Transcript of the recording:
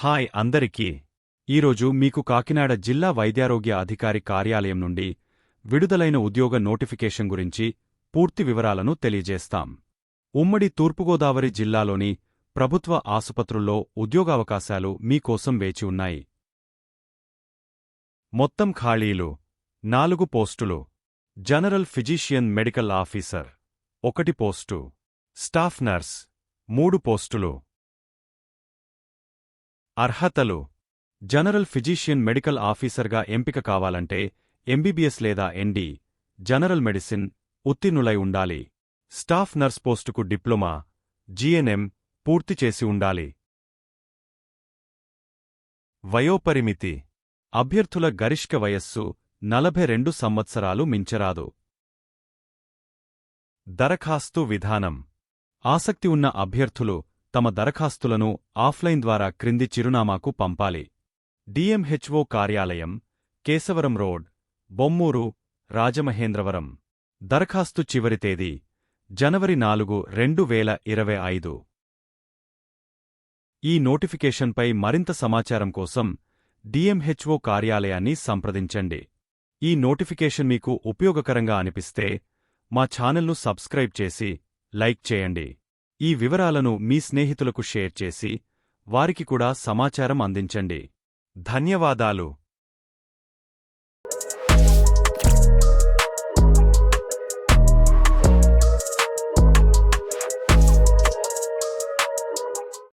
Hi అందరికీ. ఈరోజు మీకు కాకినాడ జిల్లా వైద్యారోగ్య అధికారి కార్యాలయం నుండి విడుదలైన ఉద్యోగ నోటిఫికేషన్ గురించి పూర్తి వివరాలను తెలియజేస్తాం. ఉమ్మడి తూర్పుగోదావరి జిల్లాలోని ప్రభుత్వ ఆసుపత్రుల్లో ఉద్యోగావకాశాలు మీకోసం వేచి ఉన్నాయి. మొత్తం ఖాళీలు నాలుగు పోస్టులు. జనరల్ ఫిజీషియన్ మెడికల్ ఆఫీసర్ ఒకటి పోస్టు. స్టాఫ్ నర్స్ మూడు పోస్టులు. అర్హతలు. జనరల్ ఫిజీషియన్ మెడికల్ ఆఫీసర్గా ఎంపిక కావాలంటే ఎంబీబీఎస్ లేదా ఎన్డీ. జనరల్ మెడిసిన్ ఉత్తీర్ణులై ఉండాలి. స్టాఫ్ నర్స్ పోస్టుకు డిప్లొమా జీఎన్ఎం పూర్తి చేసి ఉండాలి. వయోపరిమితి. అభ్యర్థుల గరిష్క వయస్సు నలభై రెండు సంవత్సరాలు మించరాదు. దరఖాస్తు విధానం. ఆసక్తి ఉన్న అభ్యర్థులు తమ దరఖాస్తులను ఆఫ్లైన్ ద్వారా క్రింది చిరునామాకు పంపాలి. డిఎంహెచ్ఓ కార్యాలయం కేశవరం రోడ్ బొమ్మూరు రాజమహేంద్రవరం. దరఖాస్తు చివరి తేదీ జనవరి నాలుగు రెండు వేల ఇరవై ఐదు. ఈ నోటిఫికేషన్పై మరింత సమాచారం కోసం డిఎంహెచ్ఓ కార్యాలయాన్ని సంప్రదించండి. ఈ నోటిఫికేషన్ మీకు ఉపయోగకరంగా అనిపిస్తే మా ఛానల్ను సబ్స్క్రైబ్ చేసి లైక్ చేయండి. ఈ వివరాలను మీ స్నేహితులకు షేర్ చేసి వారికి కూడా సమాచారం అందించండి. ధన్యవాదాలు.